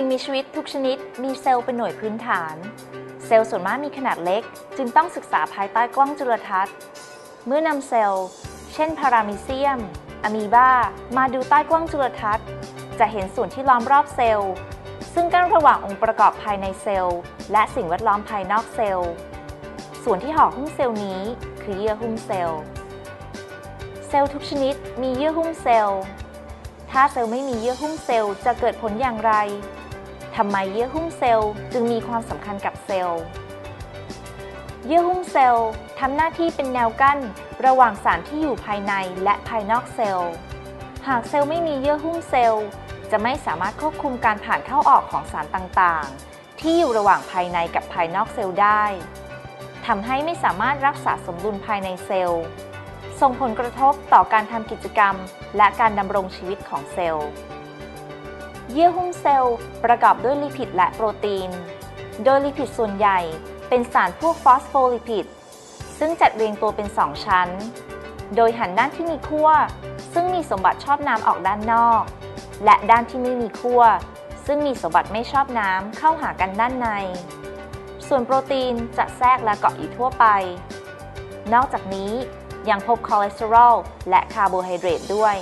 ิ่งมีชีวิตทุกชนิด มีเซลล์เป็นหน่วยพื้นฐาน เซลล์ส่วนมากมีขนาดเล็ก จึงต้องศึกษาภายใต้กล้องจุลทรรศน์ เมื่อนำเซลล์ เช่นพารามิเซียมอะมีบามาดูใต้กล้องจุลทรรศน์ จะเห็นส่วนที่ล้อมรอบเซลล์ ซึ่งกั้นระหว่างองค์ประกอบภายในเซลล์ และสิ่งแวดล้อมภายนอกเซลล์ ส่วนที่ห่อหุ้มเซลล์นี้คือเยื่อหุ้มเซลล์ เซลล์ทุกชนิดมีเยื่อหุ้มเซลล์ถ้าเซลล์ไม่มีเยื่อหุ้มเซลล์จะเกิดผลอย่างไร ทำไมเยื่อหุ้มเซลล์จึงมีความสำคัญกับเซลล์ เยื่อหุ้มเซลล์ทำหน้าที่เป็นแนวกั้นระหว่างสารที่อยู่ภายในและภายนอกเซลล์ หากเซลล์ไม่มีเยื่อหุ้มเซลล์ จะไม่สามารถควบคุมการผ่านเข้าออกของสารต่างๆ ที่อยู่ระหว่างภายในกับภายนอกเซลล์ได้ทำให้ไม่สามารถรักษาสมดุลภายในเซลล์ ส่งผลกระทบต่อการทำกิจกรรม และการดำรงชีวิตของเซลล์ เยื่อหุ้มเซลล์ประกอบด้วยลิพิดและโปรตีน โดยลิพิดส่วนใหญ่เป็นสารพวกฟอสโฟลิพิด ซึ่งจัดเรียงตัวเป็น 2 ชั้น โดยหันด้านที่มีขั้ว ซึ่งมีสมบัติชอบน้ำออกด้านนอก และด้านที่ไม่มีขั้ว ซึ่งมีสมบัติไม่ชอบน้ำเข้าหากันด้านใน ส่วนโปรตีนจะแทรกและเกาะอยู่ทั่วไป นอกจากนี้ยังพบคอเลสเตอรอลและคาร์โบไฮเดรตด้วย